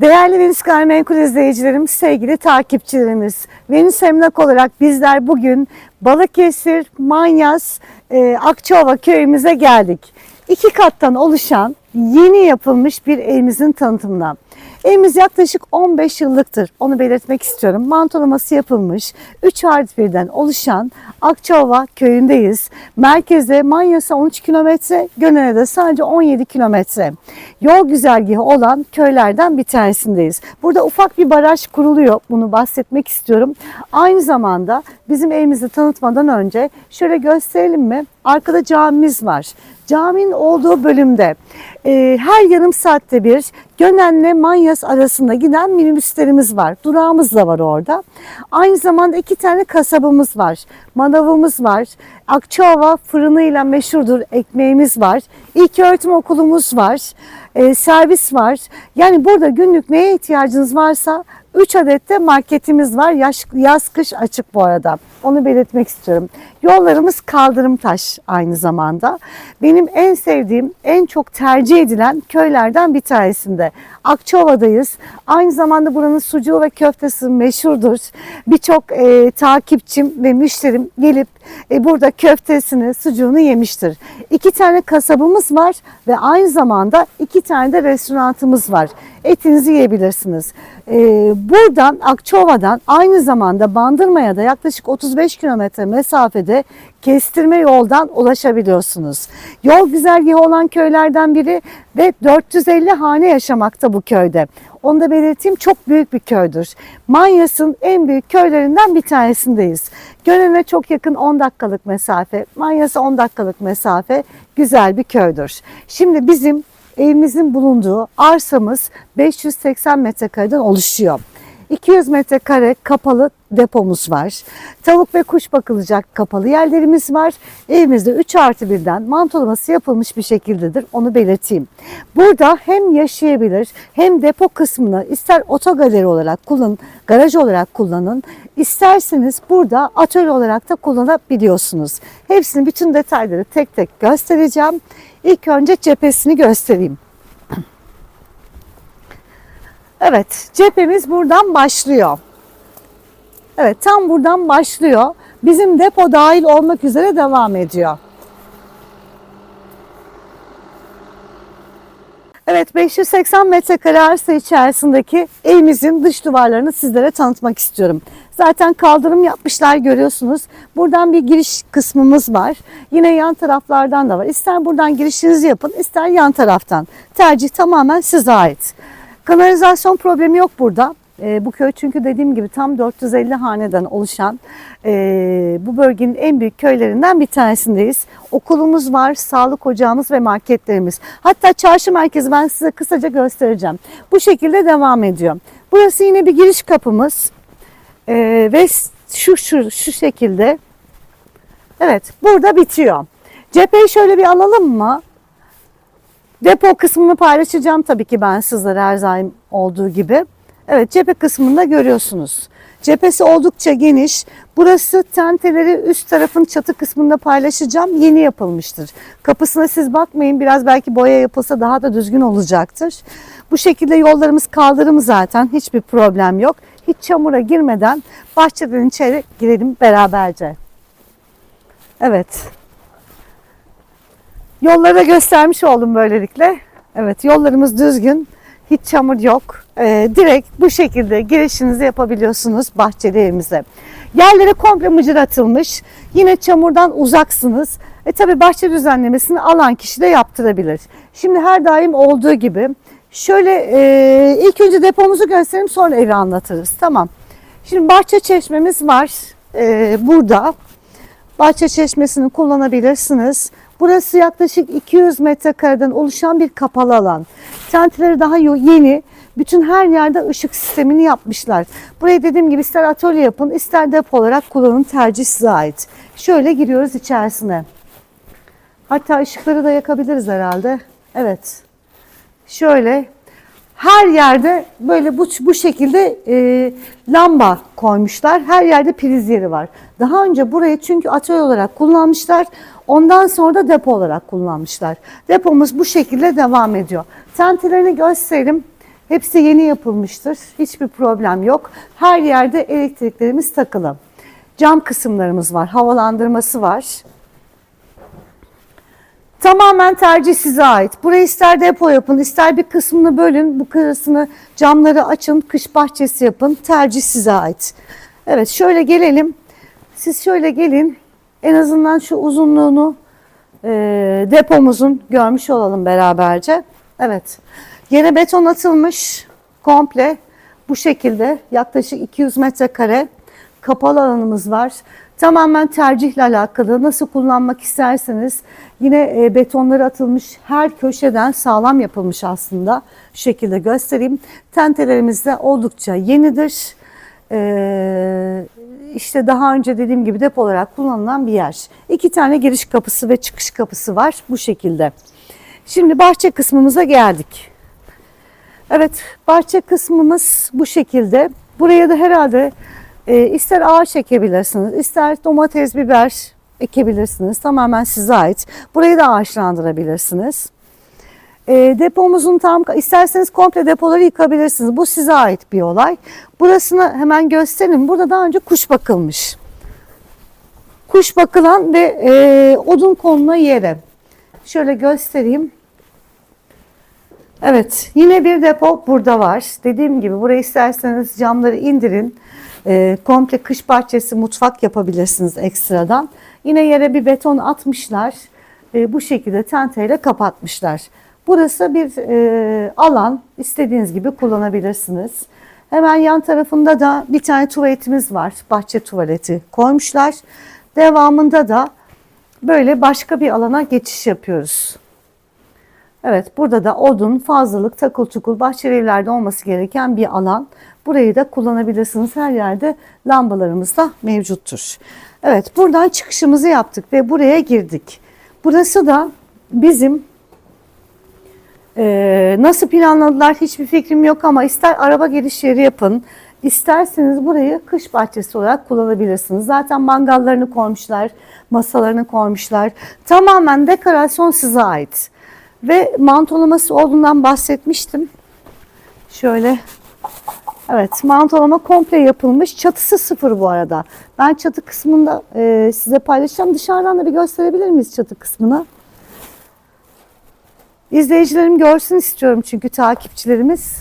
Değerli Venüs Gayrimenkul izleyicilerim, sevgili takipçilerimiz. Venüs Emlak olarak bizler bugün Balıkesir, Manyas, e, Akçova köyümüze geldik. İki kattan oluşan yeni yapılmış bir evimizin tanıtımına. Evimiz yaklaşık 15 yıllıktır. Onu belirtmek istiyorum. Mantolaması yapılmış. 3 artı birden oluşan Akçova köyündeyiz. Merkeze Manyas'a 13 kilometre, Gönen'e de sadece 17 kilometre. Yol güzergahı olan köylerden bir tanesindeyiz. Burada ufak bir baraj kuruluyor. Bunu bahsetmek istiyorum. Aynı zamanda bizim evimizi tanıtmadan önce şöyle gösterelim mi? Arkada camimiz var. Caminin olduğu bölümde e, her yarım saatte bir Gönen'le Manyas arasında giden minibüslerimiz var. Durağımız da var orada. Aynı zamanda iki tane kasabımız var. Manavımız var. Akçaova fırınıyla meşhurdur. Ekmeğimiz var. İlk öğretim okulumuz var. E, servis var. Yani burada günlük neye ihtiyacınız varsa 3 adet de marketimiz var. Yaz, yaz kış açık bu arada. Onu belirtmek istiyorum. Yollarımız kaldırım taş aynı zamanda. Benim en sevdiğim, en çok tercih edilen köylerden bir tanesinde. Akçova'dayız. Aynı zamanda buranın sucuğu ve köftesi meşhurdur. Birçok e, takipçim ve müşterim gelip e, burada köftesini, sucuğunu yemiştir. İki tane kasabımız var ve aynı zamanda iki tane de restoranımız var. Etinizi yiyebilirsiniz. E, buradan Akçova'dan aynı zamanda Bandırma'ya da yaklaşık 35 kilometre mesafede kestirme yoldan ulaşabiliyorsunuz. Yol güzergahı olan köylerden biri ve 450 hane yaşamakta bu köyde. Onu da belirteyim çok büyük bir köydür. Manyas'ın en büyük köylerinden bir tanesindeyiz. Gönen'e çok yakın 10 dakikalık mesafe, Manyas'a 10 dakikalık mesafe güzel bir köydür. Şimdi bizim evimizin bulunduğu arsamız 580 metrekareden oluşuyor. 200 metrekare kapalı depomuz var. Tavuk ve kuş bakılacak kapalı yerlerimiz var. Evimizde 3 artı 1'den mantolaması yapılmış bir şekildedir. Onu belirteyim. Burada hem yaşayabilir hem depo kısmını ister otogaleri olarak kullanın, garaj olarak kullanın. isterseniz burada atölye olarak da kullanabiliyorsunuz. Hepsinin bütün detayları tek tek göstereceğim. İlk önce cephesini göstereyim. Evet, cephemiz buradan başlıyor. Evet, tam buradan başlıyor. Bizim depo dahil olmak üzere devam ediyor. Evet, 580 metrekare arsa içerisindeki evimizin dış duvarlarını sizlere tanıtmak istiyorum. Zaten kaldırım yapmışlar görüyorsunuz. Buradan bir giriş kısmımız var. Yine yan taraflardan da var. İster buradan girişinizi yapın, ister yan taraftan. Tercih tamamen size ait. Kanalizasyon problemi yok burada. E, bu köy çünkü dediğim gibi tam 450 haneden oluşan e, bu bölgenin en büyük köylerinden bir tanesindeyiz. Okulumuz var, sağlık ocağımız ve marketlerimiz. Hatta çarşı merkezi ben size kısaca göstereceğim. Bu şekilde devam ediyor. Burası yine bir giriş kapımız E, ve şu, şu, şu şekilde evet burada bitiyor. Cepheyi şöyle bir alalım mı? Depo kısmını paylaşacağım tabii ki ben sizlere her zaman olduğu gibi. Evet cephe kısmında görüyorsunuz. Cephesi oldukça geniş. Burası tenteleri üst tarafın çatı kısmında paylaşacağım. Yeni yapılmıştır. Kapısına siz bakmayın. Biraz belki boya yapılsa daha da düzgün olacaktır. Bu şekilde yollarımız kaldırım zaten. Hiçbir problem yok. Hiç çamura girmeden bahçeden içeri girelim beraberce. Evet. Yolları göstermiş oldum böylelikle. Evet yollarımız düzgün. Hiç çamur yok. Ee, direkt bu şekilde girişinizi yapabiliyorsunuz bahçeli evimize. Yerlere komple mıcır atılmış. Yine çamurdan uzaksınız. E tabi bahçe düzenlemesini alan kişi de yaptırabilir. Şimdi her daim olduğu gibi şöyle e, ilk önce depomuzu göstereyim sonra evi anlatırız. Tamam. Şimdi bahçe çeşmemiz var e, burada. Bahçe çeşmesini kullanabilirsiniz. Burası yaklaşık 200 metrekareden oluşan bir kapalı alan. Tenteleri daha yeni. Bütün her yerde ışık sistemini yapmışlar. Buraya dediğim gibi ister atölye yapın, ister depo olarak kullanın. Tercih size ait. Şöyle giriyoruz içerisine. Hatta ışıkları da yakabiliriz herhalde. Evet. Şöyle her yerde böyle bu, bu şekilde e, lamba koymuşlar. Her yerde priz yeri var. Daha önce burayı çünkü atölye olarak kullanmışlar. Ondan sonra da depo olarak kullanmışlar. Depomuz bu şekilde devam ediyor. Tentelerini gösterelim. Hepsi yeni yapılmıştır. Hiçbir problem yok. Her yerde elektriklerimiz takılı. Cam kısımlarımız var. Havalandırması var. Tamamen tercih size ait. Burayı ister depo yapın, ister bir kısmını bölün, bu kısmını camları açın, kış bahçesi yapın. Tercih size ait. Evet şöyle gelelim. Siz şöyle gelin. En azından şu uzunluğunu e, depomuzun görmüş olalım beraberce. Evet. Yere beton atılmış komple bu şekilde yaklaşık 200 metrekare kapalı alanımız var. Tamamen tercihle alakalı. Nasıl kullanmak isterseniz yine e, betonları atılmış her köşeden sağlam yapılmış aslında. Şu şekilde göstereyim. Tentelerimiz de oldukça yenidir. Ee, işte daha önce dediğim gibi depo olarak kullanılan bir yer. İki tane giriş kapısı ve çıkış kapısı var bu şekilde. Şimdi bahçe kısmımıza geldik. Evet bahçe kısmımız bu şekilde. Buraya da herhalde e, ister ağaç ekebilirsiniz, ister domates, biber ekebilirsiniz. Tamamen size ait. Burayı da ağaçlandırabilirsiniz. E, depomuzun tam, isterseniz komple depoları yıkabilirsiniz. Bu size ait bir olay. Burasını hemen göstereyim. Burada daha önce kuş bakılmış. Kuş bakılan ve e, odun konma yeri. Şöyle göstereyim. Evet, yine bir depo burada var. Dediğim gibi buraya isterseniz camları indirin. E, komple kış bahçesi, mutfak yapabilirsiniz ekstradan. Yine yere bir beton atmışlar. E, bu şekilde tenteyle kapatmışlar. Burası bir e, alan. istediğiniz gibi kullanabilirsiniz. Hemen yan tarafında da bir tane tuvaletimiz var. Bahçe tuvaleti koymuşlar. Devamında da böyle başka bir alana geçiş yapıyoruz. Evet burada da odun, fazlalık, takıl çukul, bahçeli evlerde olması gereken bir alan. Burayı da kullanabilirsiniz. Her yerde lambalarımız da mevcuttur. Evet buradan çıkışımızı yaptık ve buraya girdik. Burası da bizim ee, nasıl planladılar hiçbir fikrim yok ama ister araba giriş yeri yapın, isterseniz burayı kış bahçesi olarak kullanabilirsiniz. Zaten mangallarını koymuşlar, masalarını koymuşlar. Tamamen dekorasyon size ait. Ve mantolaması olduğundan bahsetmiştim. Şöyle Evet mantolama komple yapılmış. Çatısı sıfır bu arada. Ben çatı kısmında e, size paylaşacağım. Dışarıdan da bir gösterebilir miyiz çatı kısmını? İzleyicilerim görsün istiyorum çünkü takipçilerimiz.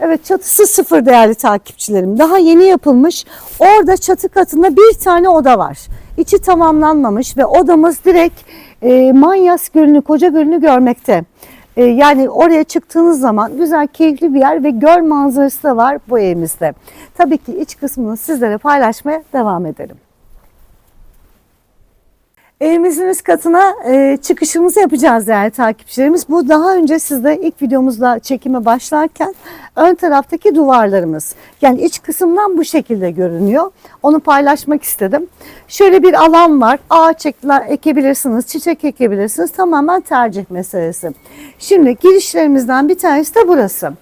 Evet çatısı sıfır değerli takipçilerim. Daha yeni yapılmış. Orada çatı katında bir tane oda var. İçi tamamlanmamış ve odamız direkt e, Manyas Gölü'nü, Koca Gölü'nü görmekte. E, yani oraya çıktığınız zaman güzel, keyifli bir yer ve göl manzarası da var bu evimizde. Tabii ki iç kısmını sizlere paylaşmaya devam edelim. Evimizin katına e, çıkışımızı yapacağız değerli takipçilerimiz. Bu daha önce sizde ilk videomuzda çekime başlarken ön taraftaki duvarlarımız. Yani iç kısımdan bu şekilde görünüyor. Onu paylaşmak istedim. Şöyle bir alan var. Ağaç ekebilirsiniz, çiçek ekebilirsiniz. Tamamen tercih meselesi. Şimdi girişlerimizden bir tanesi de burası.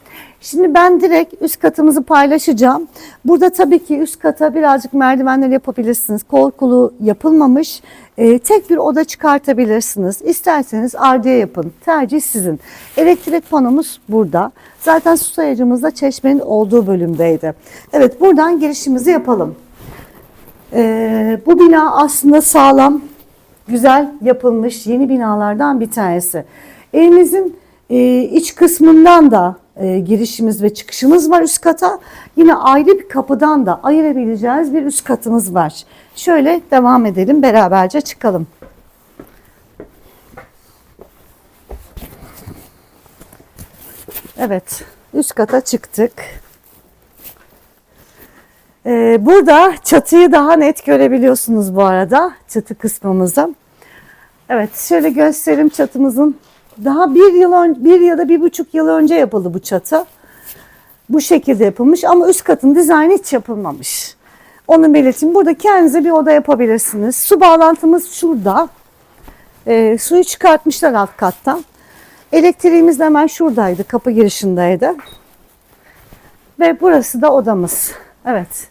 Şimdi ben direkt üst katımızı paylaşacağım. Burada tabii ki üst kata birazcık merdivenler yapabilirsiniz. Korkulu yapılmamış. Ee, tek bir oda çıkartabilirsiniz. İsterseniz ardiye yapın. Tercih sizin. Elektrik panomuz burada. Zaten su sayacımız da çeşmenin olduğu bölümdeydi. Evet buradan girişimizi yapalım. Ee, bu bina aslında sağlam, güzel yapılmış yeni binalardan bir tanesi. Evimizin e, iç kısmından da e, girişimiz ve çıkışımız var üst kata. Yine ayrı bir kapıdan da ayırabileceğiniz bir üst katımız var. Şöyle devam edelim beraberce çıkalım. Evet üst kata çıktık. Ee, burada çatıyı daha net görebiliyorsunuz bu arada çatı kısmımızda. Evet şöyle göstereyim çatımızın daha bir yıl önce, bir ya da bir buçuk yıl önce yapıldı bu çatı. Bu şekilde yapılmış ama üst katın dizaynı hiç yapılmamış. Onu belirteyim. Burada kendinize bir oda yapabilirsiniz. Su bağlantımız şurada. E, suyu çıkartmışlar alt kattan. Elektriğimiz de hemen şuradaydı. Kapı girişindeydi. Ve burası da odamız. Evet.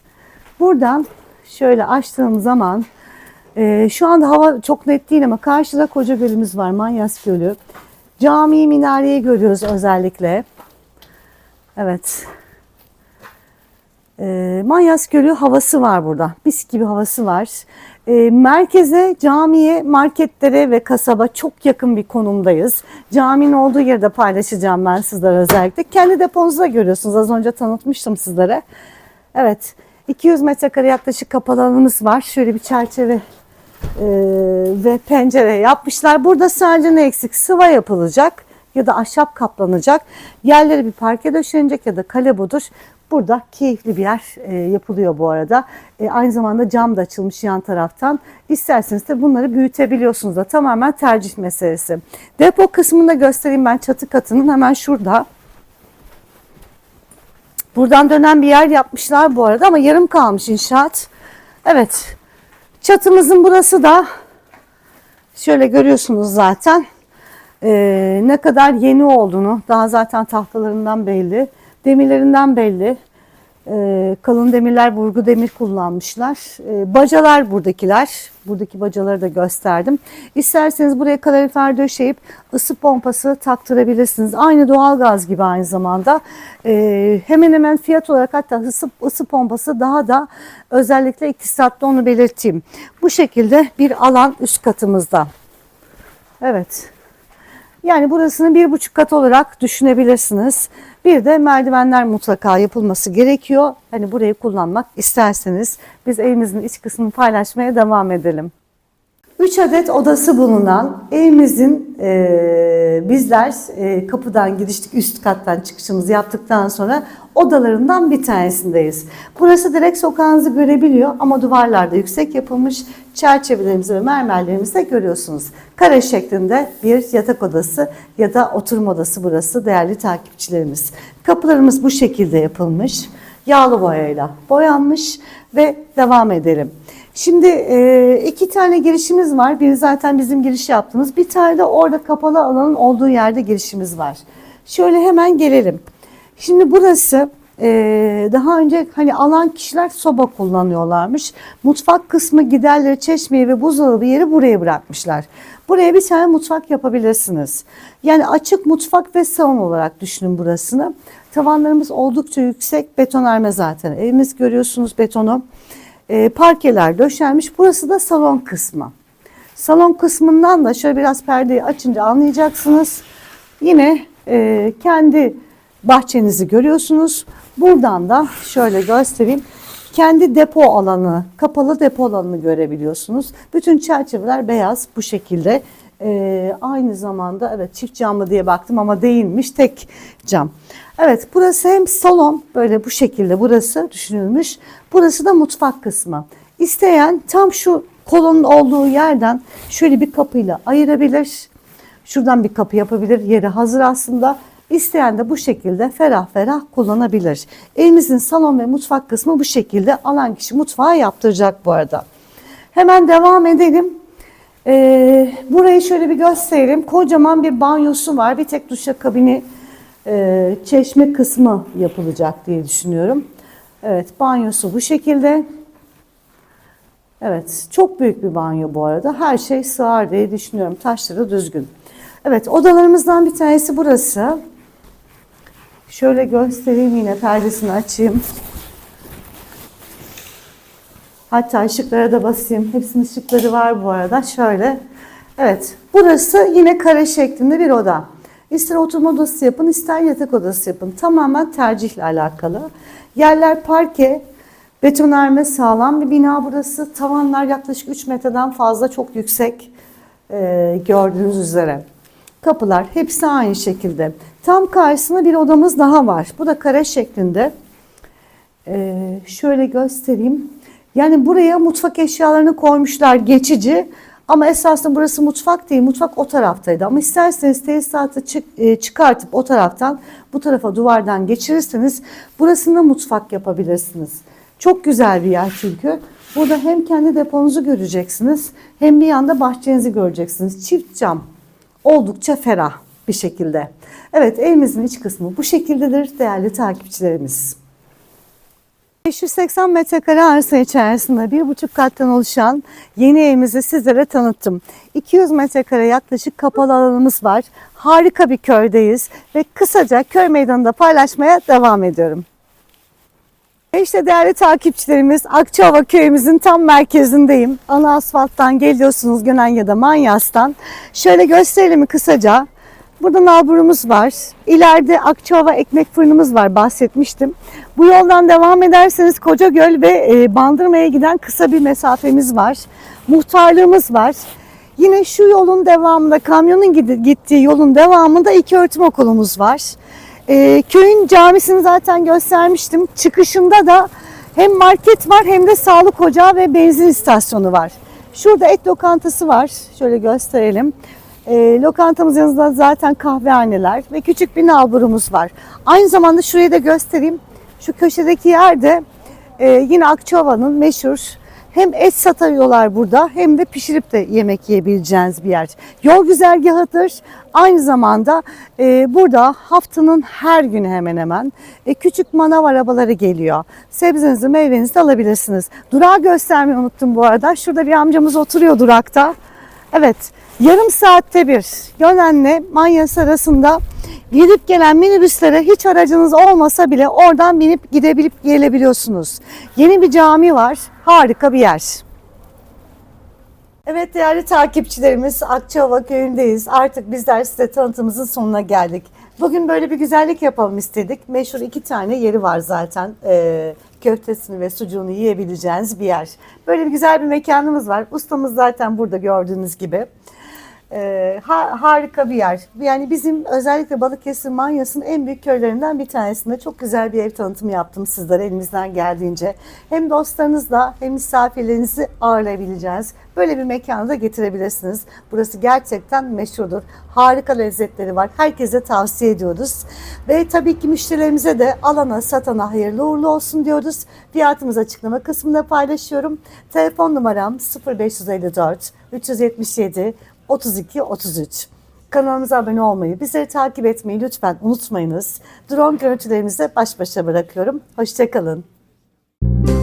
Buradan şöyle açtığım zaman e, şu anda hava çok net değil ama karşıda koca gölümüz var. Manyas Gölü. Cami minareyi görüyoruz özellikle. Evet. E, Manyas Gölü havası var burada. Mis gibi havası var. E, merkeze, camiye, marketlere ve kasaba çok yakın bir konumdayız. Caminin olduğu yeri de paylaşacağım ben sizlere özellikle. Kendi deponuzu görüyorsunuz. Az önce tanıtmıştım sizlere. Evet. 200 metrekare yaklaşık kapalı alanımız var. Şöyle bir çerçeve e, ve pencere yapmışlar. Burada sadece ne eksik? Sıva yapılacak ya da ahşap kaplanacak. Yerleri bir parke döşenecek ya da kale budur. Burada keyifli bir yer e, yapılıyor bu arada. E, aynı zamanda cam da açılmış yan taraftan. İsterseniz de bunları büyütebiliyorsunuz da tamamen tercih meselesi. Depo kısmını da göstereyim ben çatı katının hemen şurada. Buradan dönen bir yer yapmışlar bu arada ama yarım kalmış inşaat. Evet. Çatımızın burası da şöyle görüyorsunuz zaten. Ee, ne kadar yeni olduğunu daha zaten tahtalarından belli. Demirlerinden belli. Ee, kalın demirler, vurgu demir kullanmışlar. Ee, bacalar buradakiler. Buradaki bacaları da gösterdim. İsterseniz buraya kalorifer döşeyip ısı pompası taktırabilirsiniz. Aynı doğalgaz gibi aynı zamanda. Ee, hemen hemen fiyat olarak hatta ısı, ısı pompası daha da özellikle iktisatlı onu belirteyim. Bu şekilde bir alan üst katımızda. Evet. Yani burasını bir buçuk kat olarak düşünebilirsiniz. Bir de merdivenler mutlaka yapılması gerekiyor. Hani burayı kullanmak isterseniz biz evimizin iç kısmını paylaşmaya devam edelim. 3 adet odası bulunan evimizin e, bizler e, kapıdan giriştik üst kattan çıkışımızı yaptıktan sonra odalarından bir tanesindeyiz. Burası direkt sokağınızı görebiliyor ama duvarlarda yüksek yapılmış çerçevelerimizi ve mermerlerimizi de görüyorsunuz. Kare şeklinde bir yatak odası ya da oturma odası burası değerli takipçilerimiz. Kapılarımız bu şekilde yapılmış. Yağlı boyayla boyanmış ve devam edelim. Şimdi e, iki tane girişimiz var. Biri zaten bizim giriş yaptığımız. Bir tane de orada kapalı alanın olduğu yerde girişimiz var. Şöyle hemen gelelim. Şimdi burası e, daha önce hani alan kişiler soba kullanıyorlarmış. Mutfak kısmı giderleri çeşmeyi ve buzdolabı yeri buraya bırakmışlar. Buraya bir tane mutfak yapabilirsiniz. Yani açık mutfak ve salon olarak düşünün burasını. Tavanlarımız oldukça yüksek. Betonarme zaten. Evimiz görüyorsunuz betonu e, parkeler döşenmiş. Burası da salon kısmı. Salon kısmından da şöyle biraz perdeyi açınca anlayacaksınız. Yine e, kendi bahçenizi görüyorsunuz. Buradan da şöyle göstereyim. Kendi depo alanı, kapalı depo alanını görebiliyorsunuz. Bütün çerçeveler beyaz bu şekilde. Ee, aynı zamanda evet çift camlı diye baktım ama değilmiş tek cam. Evet burası hem salon böyle bu şekilde burası düşünülmüş. Burası da mutfak kısmı. İsteyen tam şu kolonun olduğu yerden şöyle bir kapıyla ayırabilir. Şuradan bir kapı yapabilir. Yeri hazır aslında. İsteyen de bu şekilde ferah ferah kullanabilir. Evimizin salon ve mutfak kısmı bu şekilde. Alan kişi mutfağı yaptıracak bu arada. Hemen devam edelim. Ee, burayı şöyle bir gösterelim. Kocaman bir banyosu var. Bir tek duşakabini e, çeşme kısmı yapılacak diye düşünüyorum. Evet banyosu bu şekilde. Evet çok büyük bir banyo bu arada. Her şey sığar diye düşünüyorum. Taşları düzgün. Evet odalarımızdan bir tanesi burası. Şöyle göstereyim yine perdesini açayım. Hatta ışıklara da basayım. Hepsinin ışıkları var bu arada. Şöyle. Evet. Burası yine kare şeklinde bir oda. İster oturma odası yapın, ister yatak odası yapın. Tamamen tercihle alakalı. Yerler parke, betonarme sağlam bir bina burası. Tavanlar yaklaşık 3 metreden fazla çok yüksek e, gördüğünüz üzere. Kapılar hepsi aynı şekilde. Tam karşısında bir odamız daha var. Bu da kare şeklinde. Ee, şöyle göstereyim. Yani buraya mutfak eşyalarını koymuşlar geçici. Ama esasında burası mutfak değil. Mutfak o taraftaydı. Ama isterseniz tesisatı çık, e, çıkartıp o taraftan bu tarafa duvardan geçirirseniz burasında mutfak yapabilirsiniz. Çok güzel bir yer çünkü. Burada hem kendi deponuzu göreceksiniz hem bir yanda bahçenizi göreceksiniz. Çift cam oldukça ferah bir şekilde. Evet evimizin iç kısmı bu şekildedir değerli takipçilerimiz. 580 metrekare arsa içerisinde bir buçuk kattan oluşan yeni evimizi sizlere tanıttım. 200 metrekare yaklaşık kapalı alanımız var. Harika bir köydeyiz ve kısaca köy meydanında paylaşmaya devam ediyorum. İşte değerli takipçilerimiz Akçaova köyümüzün tam merkezindeyim. Ana asfalttan geliyorsunuz Gönen ya da Manyas'tan. Şöyle gösterelim kısaca. Burada nalburumuz var. İleride Akçaova ekmek fırınımız var bahsetmiştim. Bu yoldan devam ederseniz Kocagöl ve e, Bandırma'ya giden kısa bir mesafemiz var. Muhtarlığımız var. Yine şu yolun devamında, kamyonun gittiği yolun devamında iki öğretim okulumuz var. E, köyün camisini zaten göstermiştim. Çıkışında da hem market var hem de sağlık ocağı ve benzin istasyonu var. Şurada et lokantası var. Şöyle gösterelim. E, lokantamız yanında zaten kahvehaneler ve küçük bir nalburumuz var. Aynı zamanda şurayı da göstereyim. Şu köşedeki yerde e, yine Akçova'nın meşhur hem et satıyorlar burada hem de pişirip de yemek yiyebileceğiniz bir yer. Yol güzergahıdır. Aynı zamanda e, burada haftanın her günü hemen hemen e, küçük manav arabaları geliyor. Sebzenizi meyvenizi alabilirsiniz. Durağı göstermeyi unuttum bu arada. Şurada bir amcamız oturuyor durakta. Evet yarım saatte bir Gönen'le Manyas arasında gidip gelen minibüslere hiç aracınız olmasa bile oradan binip gidebilip gelebiliyorsunuz. Yeni bir cami var. Harika bir yer. Evet değerli takipçilerimiz Akçaova köyündeyiz. Artık bizler size tanıtımımızın sonuna geldik. Bugün böyle bir güzellik yapalım istedik. Meşhur iki tane yeri var zaten. Ee, köftesini ve sucuğunu yiyebileceğiniz bir yer. Böyle bir güzel bir mekanımız var. Ustamız zaten burada gördüğünüz gibi. Ee, ha- harika bir yer. Yani bizim özellikle Balıkesir Manyas'ın en büyük köylerinden bir tanesinde çok güzel bir ev tanıtımı yaptım sizlere elimizden geldiğince. Hem dostlarınızla hem misafirlerinizi ağırlayabileceğiniz böyle bir mekanı da getirebilirsiniz. Burası gerçekten meşhurdur. Harika lezzetleri var. Herkese tavsiye ediyoruz. Ve tabii ki müşterilerimize de alana satana hayırlı uğurlu olsun diyoruz. Fiyatımız açıklama kısmında paylaşıyorum. Telefon numaram 0554 377 32 33. Kanalımıza abone olmayı, bizleri takip etmeyi lütfen unutmayınız. Drone görüntülerimizi baş başa bırakıyorum. Hoşçakalın. Müzik